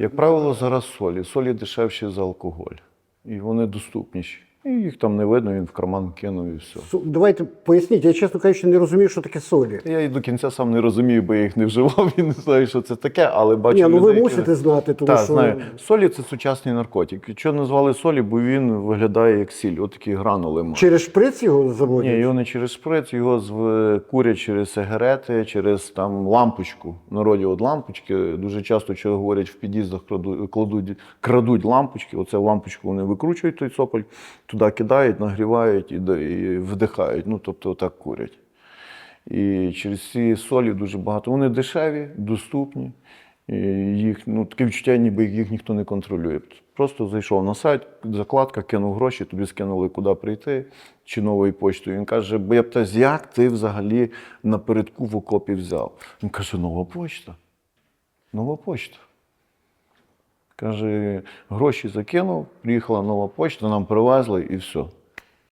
Як правило, зараз солі. Солі дешевші за алкоголь. І вони доступніші. І їх там не видно, він в карман кинув і все. Су- Давайте поясніть, я чесно кажучи, не розумію, що таке солі. Я і до кінця сам не розумію, бо я їх не вживав і не знаю, що це таке, але бачу. Ні, ну ви людей, які- мусите знати, тому Так, що знаю. Солі це сучасний наркотик. Чого назвали солі, бо він виглядає як сіль, отакі гранули. має. через шприц його заводять. Ні, його не через шприц, його зв- курять через сигарети, через там лампочку. В народі от лампочки. Дуже часто, що говорять, в під'їздах крадуть, кладуть, крадуть лампочки. Оце в лампочку вони викручують той цоколь, туди кидають, нагрівають і, і вдихають. Ну, тобто так курять. І через ці солі дуже багато. Вони дешеві, доступні. І їх, ну, таке відчуття, ніби їх ніхто не контролює. Просто зайшов на сайт, закладка, кинув гроші, тобі скинули, куди прийти, чи новою поштою. Він каже, бо я питаюсь, як ти взагалі напередку в окопі взяв? Він каже, нова почта. Нова почта. Каже, гроші закинув, приїхала нова почта, нам привезли і все.